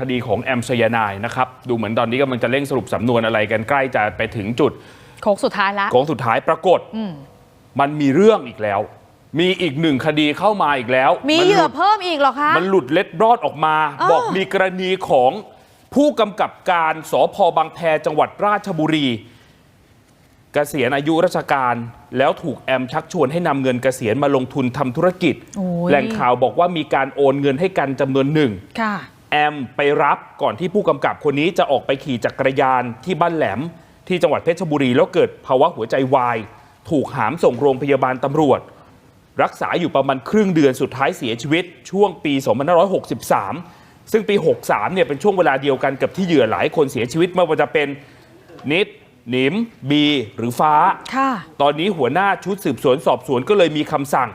คดีของแอมไซยานายนะครับ ดูเหมือนตอนนี้กำลังจะเร่งสรุปสำนวนอะไรกันใกล้จะไปถึงจุดโค้งสุดท้ายแล้วโค้งสุดท้ายปรากฏอืมมันมีเรื่องอีกแล้ว มีอีกหนึ่งคดีเข้ามาอีกแล้ว มีนเหยื่อลุดเพิ่มอีกเหรอคะ มันหลุดเล็ดรอดออกมาอ้าวบอกมีกรณีของผู้กำกับการสพบางแพจังหวัดราชบุรีเกษียณอายุราชการ แล้วถูกแอมชักชวนให้นำเงินเกษียณมาลงทุนทำธุรกิจโอ้ยแหล่งข่าวบอกว่ามีการโอนเงินให้กันจำนวนหนึ่งค่ะ แอมไปรับก่อนที่ผู้กำกับคนนี้จะออกไปขี่จักรยานที่บ้านแหลม ที่จังหวัดเพชรบุรีแล้วเกิดภาวะหัวใจวาย ถูกหามส่งโรงพยาบาลตำรวจ รักษาอยู่ประมาณครึ่งเดือนสุดท้ายเสียชีวิต ช่วงปี 2563 ซึ่งปี 63 เนี่ยเป็นช่วงเวลาเดียวกันกับที่เหยื่อหลายคนเสียชีวิตไม่ว่าจะเป็นนิดหนิม บี หรือฟ้าค่ะตอนนี้หัวหน้าชุดสืบสวนสอบสวนก็เลยมีคำสั่ง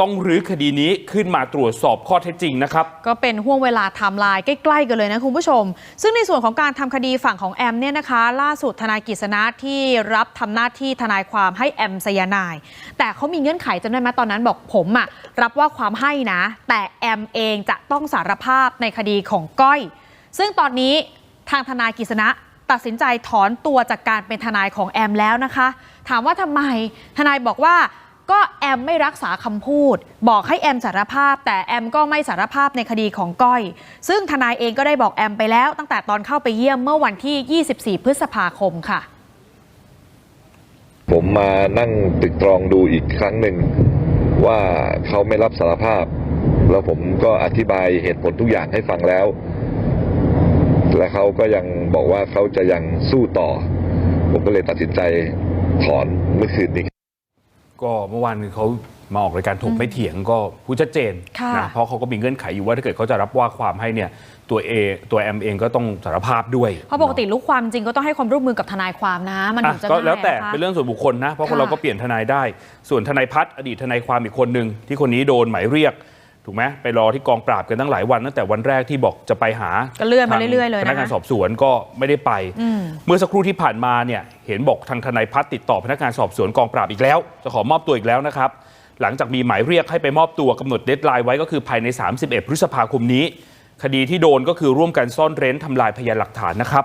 ต้องรื้อคดีนี้ขึ้นมาตรวจสอบข้อเท็จจริงนะครับ ก็เป็นห่วงเวลาไทม์ไลน์ใกล้ๆกันเลยนะคุณผู้ชม ซึ่งในส่วนของการทำคดีฝั่งของแอมเนี่ยนะคะ ล่าสุดทนายกฤษณะที่รับทำหน้าที่ทนายความให้แอมสยานาย แต่เขามีเงื่อนไขจำได้ไหมตอนนั้นบอกผมอะรับว่าความให้นะ แต่แอมเองจะต้องสารภาพในคดีของก้อย ซึ่งตอนนี้ทางทนายกฤษณะตัดสินใจถอนตัวจากการเป็นทนายของแอมแล้วนะคะ ถามว่าทำไมทนายบอกว่า ก็แอมไม่รักษาคำพูด บอกให้แอมสารภาพ แต่แอมก็ไม่สารภาพในคดีของก้อย ซึ่งทนายเองก็ได้บอกแอมไปแล้ว ตั้งแต่ตอนเข้าไปเยี่ยมเมื่อวันที่ 24 พฤษภาคมค่ะ ผมมานั่งตึกตรองดูอีกครั้งหนึ่งว่าเขาไม่รับสารภาพ แล้วผมก็อธิบายเหตุผลทุกอย่างให้ฟังแล้ว และเขาก็ยังบอกว่าเขาจะยังสู้ต่อ ผมก็เลยตัดสินใจถอนเมื่อคืนนี้ ก็เมื่อวานเขามาออกรายการถกไม่เถียงก็พูดชัดเจนค่ะนะเพราะเขาก็มีเงื่อนไขอยู่ว่าถ้าเกิดเขาจะรับว่าความให้เนี่ยตัวเอตัวแอมเองก็ต้องสารภาพด้วยเพราะปกติลูกความจริงก็ต้องให้ความร่วมมือกับทนายความนะ มันถึอะงจะก็ง่ายแล้วแต่นะคะเป็นเรื่องส่วนบุคคลนะ เพราะคนค่ะเราก็เปลี่ยนทนายได้ ส่วนทนายพัฒน์อดีตทนายความอีกคนหนึ่งที่คนนี้โดนหมายเรียก ถูกไหมไปรอที่กองปราบกันตั้งหลายวันตั้งแต่วันแรกที่บอกจะไปหาก็เลื่อนมาทงเรื่อยๆเลยพนักงานนะสอบสวนก็ไม่ได้ไปอืมเมื่อสักครู่ที่ผ่านมาเนี่ยเห็นบอกทางทนายพัฒน์ติดต่อพนักงานสอบสวนกองปราบอีกแล้ว จะขอมอบตัวอีกแล้วนะครับ หลังจากมีหมายเรียกให้ไปมอบตัวกำหนดเดทไลน์ไว้ก็คือภายใน 31 พฤษภาคมนี้ คดีที่โดนก็คือร่วมกันซ่อนเร้นทำลายพยานหลักฐานนะครับ